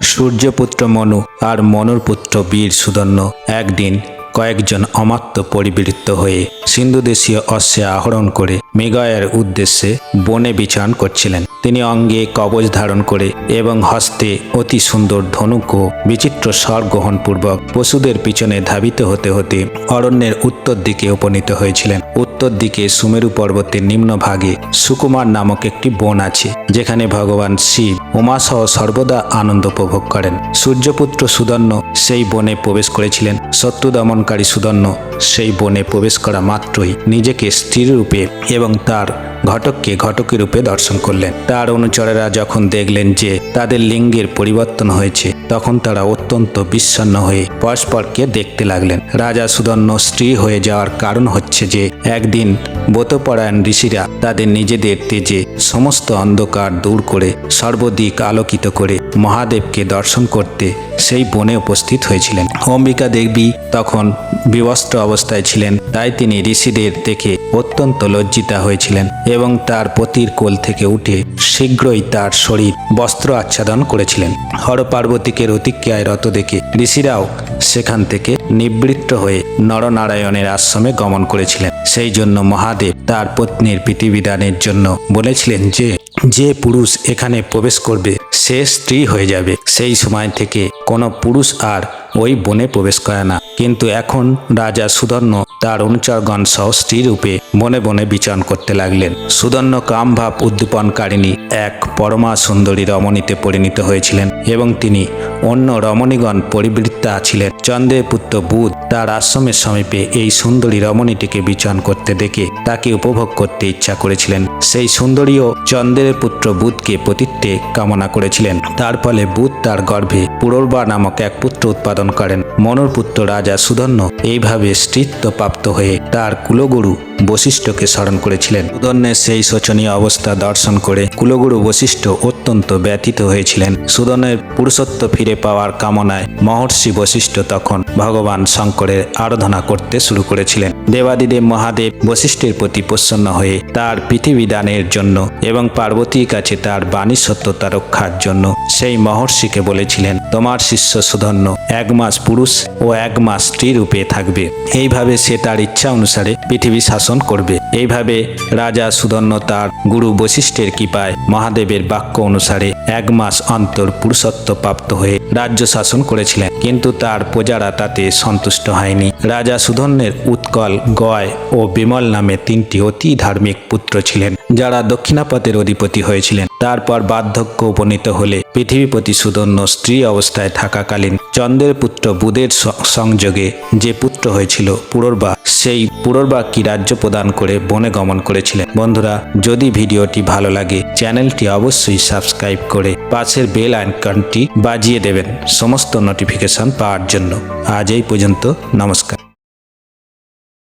সূর্যপুত্র মনু আর মনুর পুত্র বীর সুদন্য একদিন কয়েকজন অমাত্য পরিবৃত্ত হয়ে সিন্ধুদেশীয় অশ্বে আহরণ করে মেঘায়ের উদ্দেশ্যে বনে বিচরণ করছিলেন। তিনি অঙ্গে কবচ ধারণ করে এবং হস্তে অতি সুন্দর ধনুক ও বিচিত্র স্বর গ্রহণপূর্বক পশুদের পিছনে ধাবিত হতে হতে অরণ্যের উত্তর দিকে উপনীত হয়েছিলেন। উত্তর দিকে সুমেরু পর্বতের নিম্নভাগে সুকুমার নামক একটি বন আছে, যেখানে ভগবান শিব উমাসহ সর্বদা আনন্দ উপভোগ করেন। সূর্যপুত্র সুদর্ণ সেই বনে প্রবেশ করেছিলেন। শত্রু দমনকারী সুদর্ণ সেই বনে প্রবেশ করা মাত্রই নিজেকে স্ত্রীর রূপে এবং তার ঘটককে ঘটকের রূপে দর্শন করলেন। তার অনুচরেরা যখন দেখলেন যে তাদের লিঙ্গের পরিবর্তন হয়েছে, তখন তারা অত্যন্ত বিচ্ছন্ন হয়ে পরস্পরকে দেখতে লাগলেন। রাজা সুদর্ণ স্ত্রী হয়ে যাওয়ার কারণ হচ্ছে যে, একদিন ব্রতপরায়ণ ঋষিরা তাদের নিজেদের তেজে সমস্ত অন্ধকার দূর করে সর্বদিক আলোকিত করে মহাদেবকে দর্শন করতে সেই বনে উপস্থিত হয়েছিলেন। অম্বিকা দেবী তখন বিবস্ত্র অবস্থায় ছিলেন, তাই তিনি ঋষিদের দেখে অত্যন্ত লজ্জিতা হয়েছিলেন এবং তার পতির কোল থেকে উঠে শীঘ্রই তার শরীর বস্ত্র আচ্ছাদন করেছিলেন। হরপার্বতীকে রতিক্রিয়ায় রত দেখে ঋষিরাও সেখান থেকে নিবৃত্ত হয়ে নরনারায়ণের আশ্রমে গমন করেছিলেন। সেই জন্য মহাদেব তার পত্নীর পৃথিবীদানের জন্য বলেছিলেন যে যে পুরুষ এখানে প্রবেশ করবে, সে স্ত্রী হয়ে যাবে। সেই সময় থেকে কোনো পুরুষ আর ওই বনে প্রবেশ করে না। কিন্তু এখন রাজা সুদর্ণ তার অনুচরগণ সহ স্ত্রী রূপে বনে বনে বিচরণ করতে লাগলেন। সুদর্ণ কামভাব উদ্দীপনকারিণী এক পরমা সুন্দরী রমণীতে পরিণত হয়েছিলেন এবং তিনি অন্য রমণীগণ পরিবৃত্তা ছিলেন চন্দ্রের পুত্র বুধ তার আশ্রমের সমীপে এই সুন্দরী রমণীটিকে বিচরণ করতে দেখে তাকে উপভোগ করতে ইচ্ছা করেছিলেন। সেই সুন্দরীও চন্দ্রের পুত্র বুধকে পতিত্বে কামনা করেছিলেন। তার ফলে বুধ তার গর্ভে পুরোর্বা নামক এক পুত্র উৎপাদন করেন। মনোর পুত্র রাজা সুধন্য এইভাবে স্ত্রীত্ব প্রাপ্ত হয়ে তার কুলগুরু বশিষ্ঠকে স্মরণ করেছিলেন। সুদর্ণের সেই শোচনীয় অবস্থা দর্শন করে কুলগুরু বশিষ্ঠ অত্যন্ত ব্যথিত হয়েছিলেন। সুদর্ণের পুরুষত্ব ফিরে পাওয়ার কামনায় মহর্ষি বশিষ্ঠ তখন ভগবান শঙ্করের আরাধনা করতে শুরু করেছিলেন। দেবাদিদেব মহাদেব বশিষ্ঠের প্রতি প্রসন্ন হয়ে তার পৃথিবী দানের জন্য এবং পার্বতীর কাছে তার বাণী সত্যতা রক্ষার জন্য সেই মহর্ষিকে বলেছিলেন, তোমার শিষ্য সুধন্য এক মাস পুরুষ ও এক মাস স্ত্রী রূপে থাকবে। এইভাবে সে তার ইচ্ছা অনুসারে পৃথিবী শাসন করবে। এইভাবে রাজা সুদন্য তার গুরু বশিষ্ঠের কৃপায় মহাদেবের বাক্য অনুসারে এক মাস অন্তর পুরুষত্ব প্রাপ্ত হয়ে রাজ্য শাসন করেছিলেন। কিন্তু তার প্রজারা তাতে সন্তুষ্ট হয়নি। রাজা সুধন্যের উৎকল গয় ও বিমল নামে তিনটি অতি ধার্মিক পুত্র ছিলেন, যারা দক্ষিণাপথের অধিপতি হয়েছিলেন। তারপর বার্ধক্য উপনীত হলে পৃথিবীপতি সুদন্য স্ত্রী অবস্থায় থাকাকালীন চন্দ্রের পুত্র বুধের সংযোগে যে পুত্র হয়েছিল পুরর্বা, সেই পুরর্বাকী রাজ্য প্রদান করে বনে গমন করেছিলেন। বন্ধুরা, যদি ভিডিওটি ভালো লাগে, চ্যানেলটি অবশ্যই সাবস্ক্রাইব করে পাশের বেল আইকনটি বাজিয়ে দেবেন। সমস্ত নোটিফিকেশন পাওয়ার জন্য। আজ এই পর্যন্ত, নমস্কার।